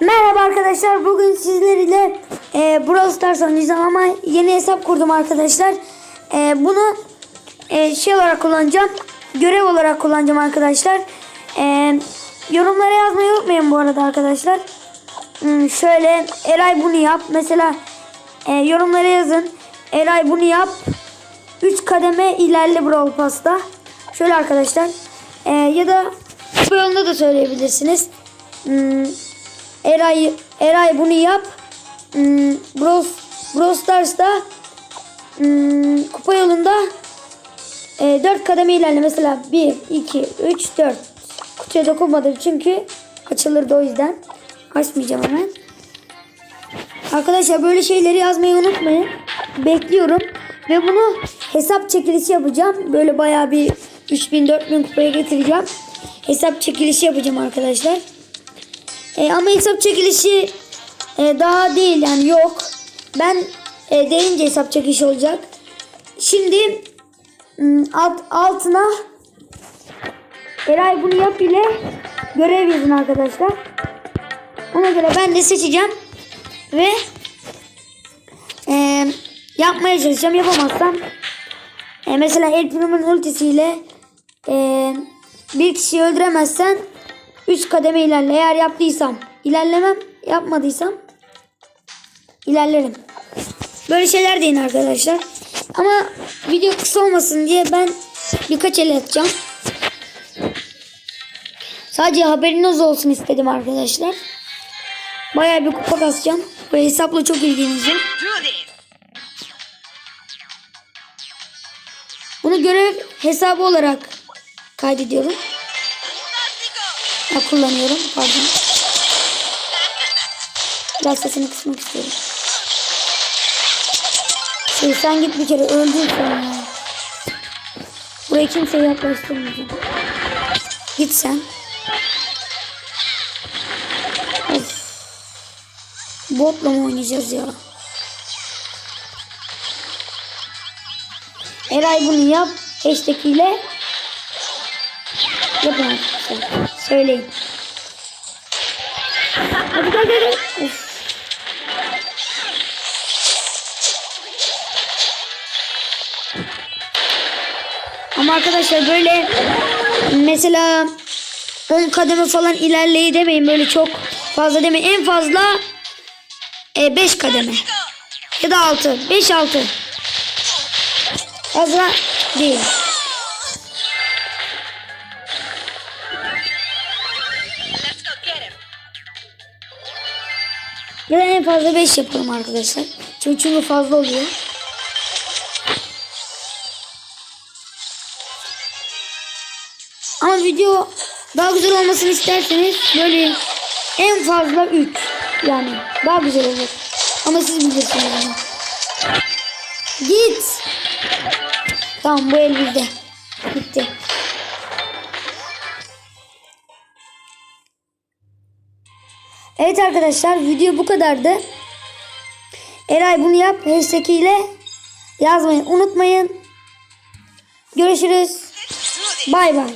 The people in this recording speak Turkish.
Merhaba arkadaşlar. Bugün sizlerle e, Brawl Stars oynayacağım ama yeni hesap kurdum arkadaşlar. E, bunu e, şey olarak kullanacağım. Görev olarak kullanacağım arkadaşlar. E, yorumlara yazmayı unutmayın bu arada arkadaşlar. Hmm, şöyle Eray bunu yap. Mesela e, yorumlara yazın. Eray bunu yap. 3 kademe ilerle Brawl Pass'ta. Şöyle arkadaşlar. E, ya da bu yolunda da söyleyebilirsiniz. Hmm, Eray, Eray bunu yap. Hmm, Brawl, Brawl Stars'ta hmm, kupa yolunda e, 4 kademe ilerle. Mesela 1, 2, 3, 4. Kutuya dokunmadım çünkü açılırdı o yüzden. Açmayacağım hemen. Arkadaşlar böyle şeyleri yazmayı unutmayın. Bekliyorum. Ve bunu hesap çekilişi yapacağım. Böyle bayağı bir 3000-4000 kupaya getireceğim. Hesap çekilişi yapacağım arkadaşlar. E, ama hesap çekilişi e, daha değil yani yok. Ben e, deyince hesap çekilişi olacak. Şimdi alt, altına Eray bunu yap ile görev yazın arkadaşlar. Ona göre ben de seçeceğim ve e, yapmaya çalışacağım. Yapamazsam e, mesela El Primo'nun ultisiyle e, bir kişiyi öldüremezsen 3 kademe ilerle. Eğer yaptıysam ilerlemem. Yapmadıysam ilerlerim. Böyle şeyler deyin arkadaşlar. Ama video kısa olmasın diye ben birkaç el atacağım. Sadece haberiniz olsun istedim arkadaşlar. Bayağı bir kupa kasacağım. Bu hesapla çok ilgileneceğim. Bunu görev hesabı olarak kaydediyorum. Ha, kullanıyorum. Pardon. Biraz sesini kısmak istiyorum. Şey, sen git bir kere öldün sen ya. Buraya kimseye yaklaştırmayacağım. Git sen. Botla mı oynayacağız ya? Eray bunu yap. Hashtag ile yapın. Söyleyin. Hadi gel gel. Ama arkadaşlar böyle mesela 10 kademe falan ilerleyi demeyin böyle çok fazla demeyin. En fazla 5 kademe ya da 6. 5 6. Fazla değil. Da en fazla 5 yapalım arkadaşlar. Çünkü, çünkü fazla oluyor. Ama video daha güzel olmasını isterseniz böyle en fazla 3 yani daha güzel olur. Ama siz bilirsiniz bunu. Git. Tamam bu el bizde. Bitti. Evet arkadaşlar video bu kadardı. Eray bunu yap hashtag ile yazmayı unutmayın. Görüşürüz. Bay bay.